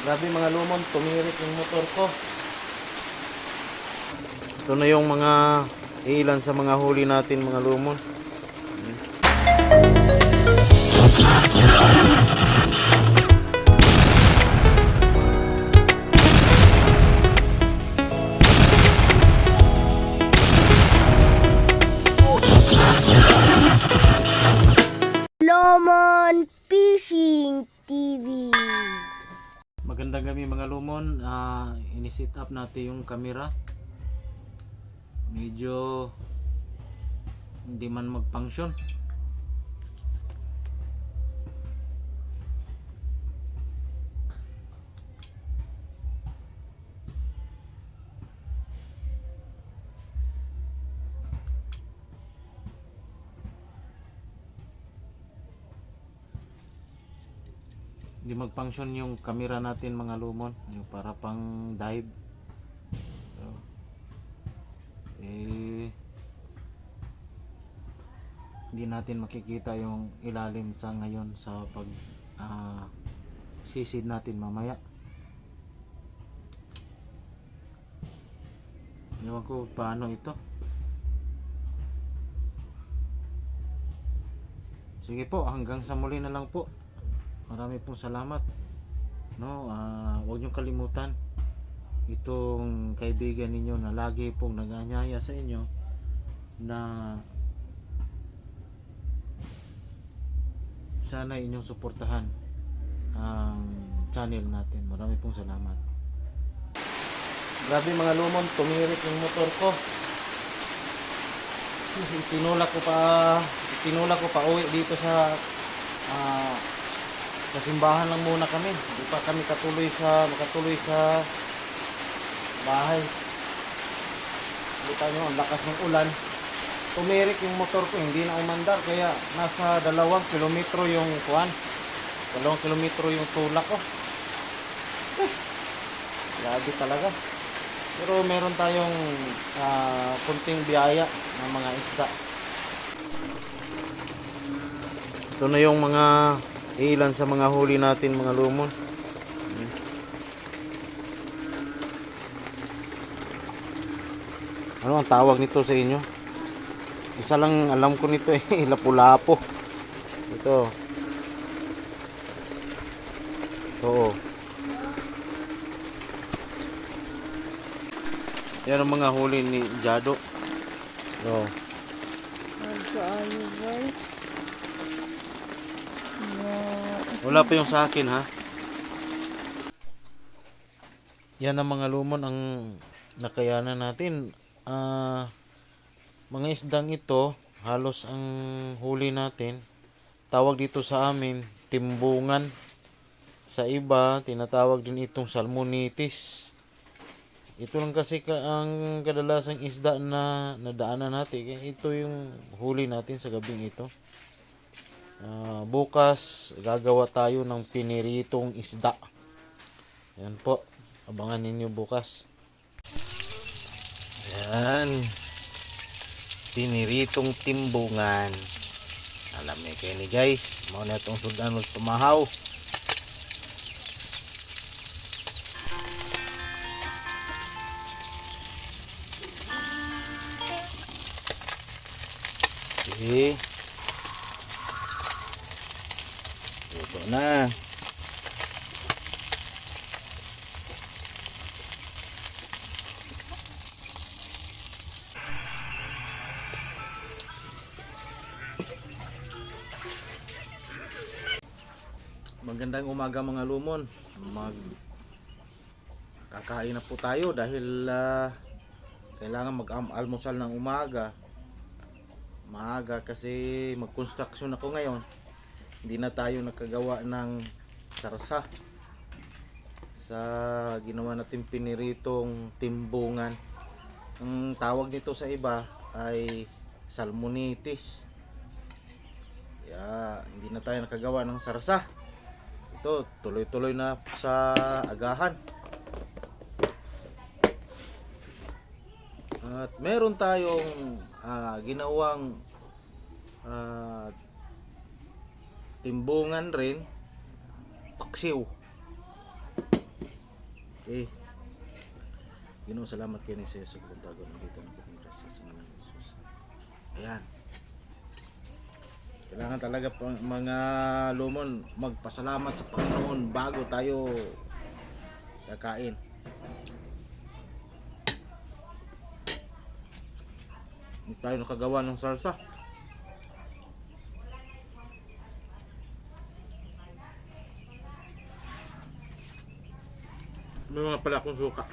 Grabe mga lumon, tumirik yung motor ko. Ito na yung mga ilan sa mga huli natin mga lumon. Lomon Fishing TV. Magandang gabi mga lumon. Ah, inisit up natin yung camera. Medyo hindi man mag-function. Hindi mag-function yung camera natin mga lumon. Yung para pang dive. So, eh, hindi natin makikita yung ilalim sa ngayon sa pag ah, sisid natin mamaya. Ewan ko paano ito. Sige po, hanggang sa muli na lang po. Marami pong salamat. No, ah, huwag niyo kalimutan itong kaibigan ninyo na lagi pong nag-anyaya sa inyo na sana inyong suportahan ang channel natin. Marami pong salamat. Grabe mga lumon, tumirik yung motor ko. Tinulak ko pa tinulak ko pa uwi dito sa ah, sa simbahan lang muna kami. Hindi pa kami katuloy sa makatuloy sa bahay. Kita nyo, ang lakas ng ulan. Tumirik yung motor ko, hindi na umandar. Kaya nasa dalawang kilometro yung kuan. Dalawang kilometro yung tulak ko. Eh, Grabe talaga. Pero meron tayong ah, kunting biyaya ng mga isda. Ito na yung mga ilan sa mga huli natin mga lumon. Ano ang tawag nito sa inyo? Isa lang alam ko nito eh, lapu-lapo. Ito. Oo. Yan ang mga huli ni Jado. Oh. Magkaayo Wala pa yung sa akin ha. Yan ang mga lumon ang nakayanan natin. Ah, mga isdang ito, halos ang huli natin. Tawag dito sa amin, timbungan. Sa iba, tinatawag din itong salmonitis. Ito lang kasi ka, ang kadalasang isda na nadaanan natin. Ito yung huli natin sa gabing ito. Ah, bukas gagawa tayo ng piniritong isda. Yan po. Abangan ninyo bukas. Yan. Piniritong timbungan. Alam niyo kayo ni guys. Mao na itong sudan ng tumahaw. Okay. Luto na. Magandang umaga mga lumon. Mag kakain na po tayo dahil ah, kailangan mag-almusal ng umaga. Maaga kasi mag-construction ako ngayon hindi na tayo nakagawa ng sarsa. Sa ginawa natin piniritong timbungan. Ang tawag nito sa iba ay salmonitis. Kaya hindi na tayo nakagawa ng sarsa. Ito tuloy tuloy na sa agahan. At meron tayong ah, ginawang ah, timbungan rin paksiw Okay. Ginoo salamat kay ni sa Yesu kung tago nandito na po kong grasya sa mga Jesus. Ayan. Kailangan talaga pang mga lumon magpasalamat sa Panginoon bago tayo kakain. Hindi tayo nakagawa ng salsa. May mga pala akong suka.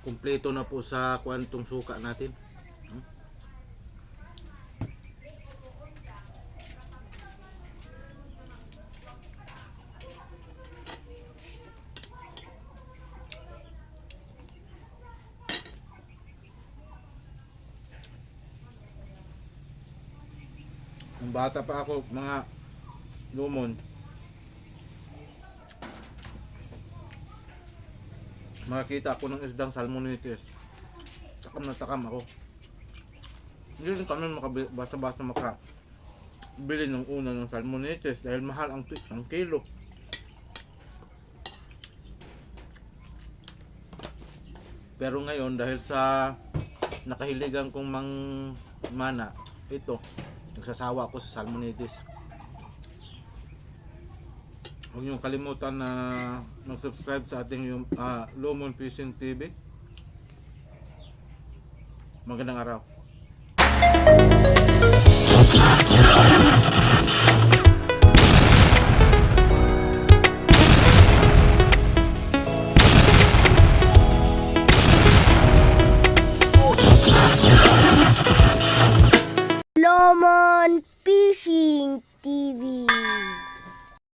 Kumpleto na po sa kwantong suka natin. Hmm? Nung bata pa ako, mga lumon, makakita ako ng isdang salmonitis. Takam na takam ako. Hindi rin kami makabili, basta-basta maka bili ng una ng salmonitis dahil mahal ang, ang kilo. Pero ngayon dahil sa nakahiligan kong mang mana, ito, nagsasawa ako sa salmonitis. Huwag niyong kalimutan na mag-subscribe sa ating yung, ah, Lumon Fishing TV. Magandang araw. Lomon Fishing TV.